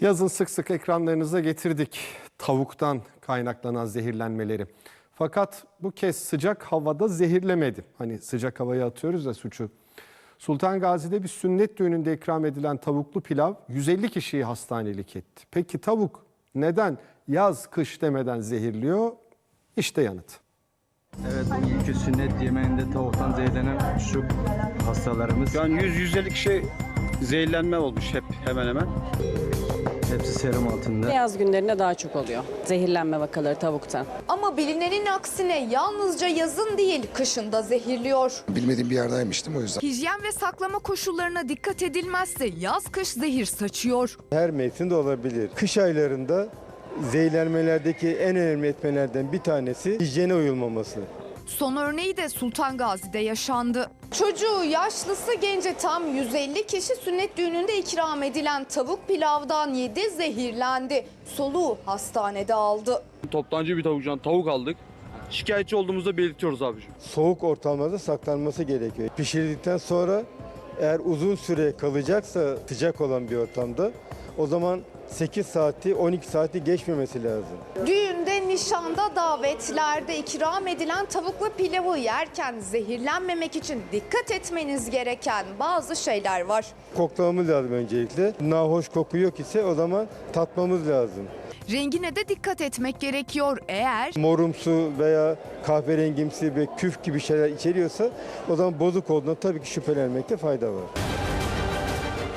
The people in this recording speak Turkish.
Yazın sık sık ekranlarınıza getirdik tavuktan kaynaklanan zehirlenmeleri. Fakat bu kez sıcak havada zehirlemedi. Hani sıcak havaya atıyoruz ya suçu. Sultan Gazi'de bir sünnet düğününde ikram edilen tavuklu pilav 150 kişiyi hastanelik etti. Peki tavuk neden yaz kış demeden zehirliyor? İşte yanıt. Evet bugünkü sünnet yemeğinde tavuktan zehirlenen şu hastalarımız Yani 100-150 kişi zehirlenme olmuş hep hemen hemen. hepsi serum altında. Yaz günlerinde daha çok oluyor. Zehirlenme vakaları tavuktan. Ama bilinenin aksine yalnızca yazın değil kışın da zehirliyor. Bilmediğim bir yerde yemiştim o yüzden. Hijyen ve saklama koşullarına dikkat edilmezse yaz kış zehir saçıyor. Her mevsimde olabilir. Kış aylarında zehirlenmelerdeki en önemli etmenlerden bir tanesi hijyene uyulmaması. Son örneği de Sultan Gazi'de yaşandı. Çocuğu, yaşlısı, gence tam 150 kişi sünnet düğününde ikram edilen tavuk pilavdan yedi zehirlendi. Soluğu hastanede aldı. Toptancı bir tavukcan tavuk aldık. Şikayetçi olduğumuzda belirtiyoruz abiciğim. Soğuk ortamlarda saklanması gerekiyor. Pişirdikten sonra eğer uzun süre kalacaksa sıcak olan bir ortamda o zaman 8 saati 12 saati geçmemesi lazım. Düğünde, nişanda, davetlerde ikram edilen tavuklu pilavı yerken zehirlenmemek için dikkat etmeniz gereken bazı şeyler var. Koklamamız lazım öncelikle. Nahoş koku yok ise o zaman tatmamız lazım. Rengine de dikkat etmek gerekiyor. Eğer Morumsu veya kahverengimsi ve küf gibi şeyler içeriyorsa o zaman bozuk olduğunda tabii ki şüphelenmekte fayda var.